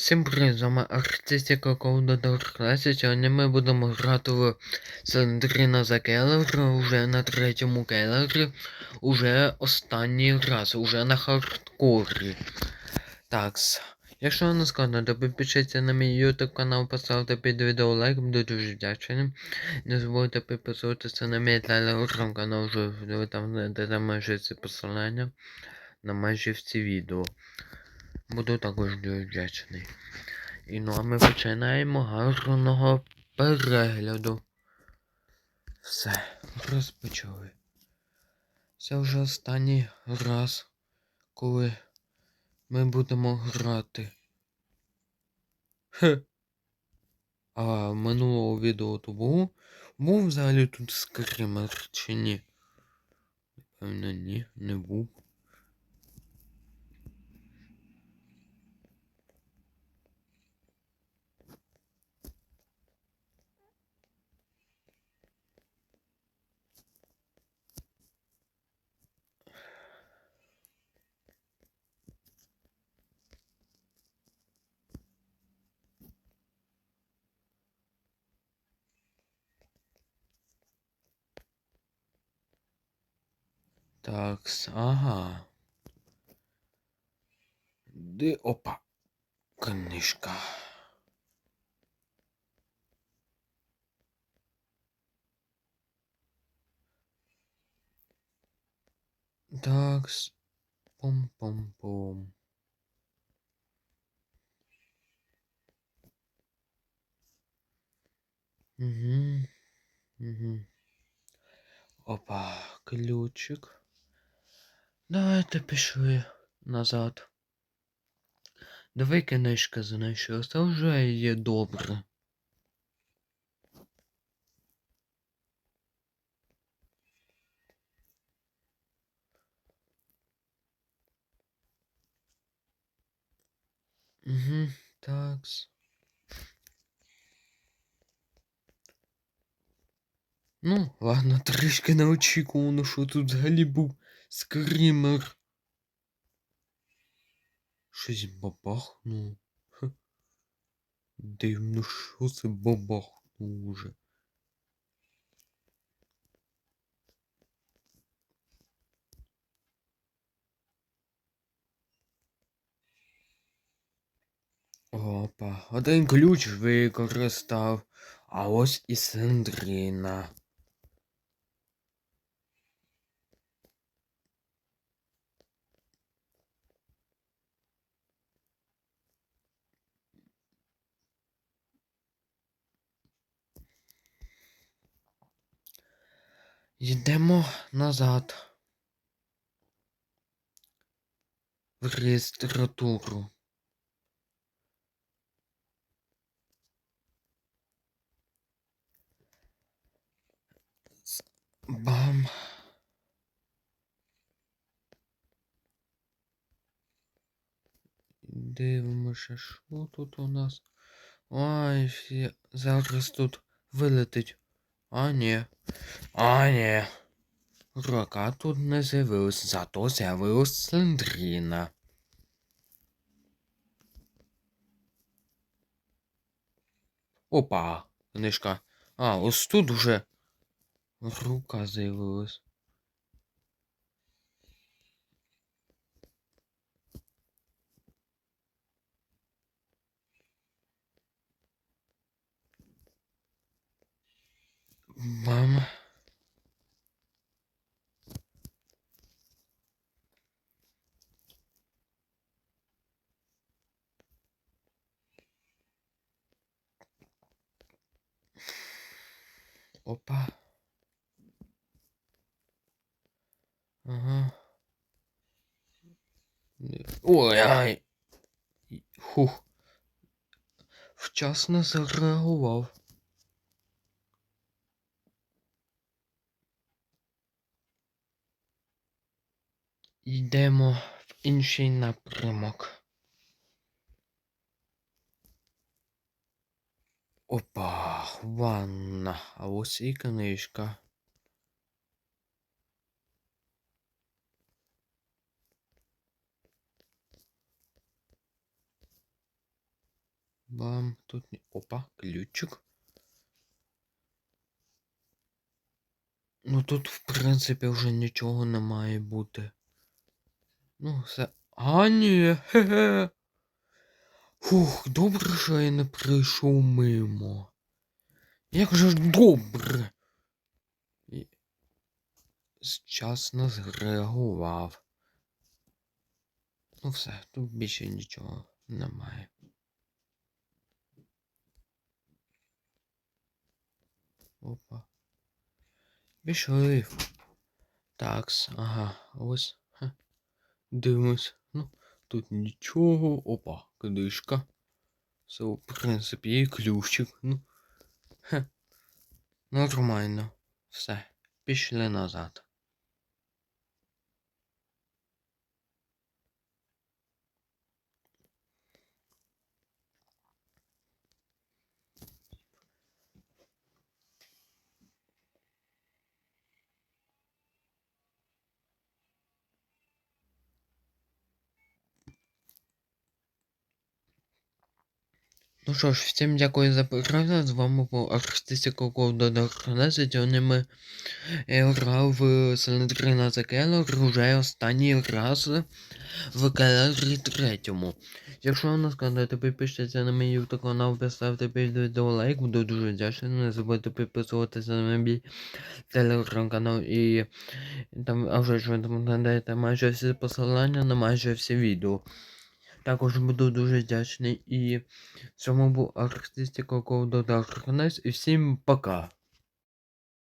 Всім привіт, з вами артистика Cold класі. Сьогодні ми будемо грати в Слендріна за Келлер уже на третьому келері, уже останній раз, уже на хардкорі. Такс. Якщо не складно, то підпишіться на мій YouTube канал, поставте під відео лайк, буду дуже вдячним. Не забудьте підписуватися на мій телеграм-канал, вже ви там знайдете майже ці посилання на майже всі відео. Буду також дуже вдячний. І ну а ми починаємо гарного перегляду. Все, розпочали. Це вже останній раз, коли ми будемо грати. Хе. А минулого відео то був? Був взагалі тут скример чи ні? Напевно, ні, не був. Такс, ага. Де опа. Книжка. Такс. Пом-пом-пом. Угу. Угу. Опа, ключик. Давайте пішли назад. Давай книжка знайшла, це вже є добре. Угу, такс. Ну, ладно, трішки неочікувано, що тут взагалі був скрімер. Щось бабахнуло. Хе. Дивно, що це бабахнуло вже. Опа, один ключ використав, а ось і Сендріна. Йдемо назад. В реєстратуру. Бам. Дивимося, що тут у нас. Ой, зараз тут вилетить. А ні. А ні. Рука тут не з'явилась, зато з'явилась циліндрина. Опа, книжка. А, ось тут уже рука з'явилась. Опа. Ага. Ой, ай. Хух. Вчасно зареагував. Йдемо в інший напрямок. Опа, ванна. А ось і книжка. Бам, тут. Опа, ключик. Ну тут, в принципі, вже нічого не має бути. Ну, все. А, ні, хе-хе. Фух, добре, що я не прийшов мимо. Як же ж добре. І... Зчасно зреагував. Ну все, тут більше нічого немає. Опа. Пішли. Такс, ага, ось. Ха. Дивимось. Ну, тут нічого. Опа, книжка. Все, в принципі, і ключик. Ну. Хе. Нормально. Все. Пішли назад. Ну що ж, всім дякую за перегляд. З вами був артистика Кода Даркнес. Сьогодні ми е, грав в Синдрина за Келлер вже останній раз в Келлері третьому. Якщо вам не складаєте, підпишіться на мій YouTube канал, поставте під відео лайк, буду дуже вдячний. Не забудьте підписуватися на мій телеграм-канал і там, а вже ж ви там надаєте майже всі посилання на майже всі відео. Також буду дуже вдячний і цьому був артистика Кода Даркнес і всім пока.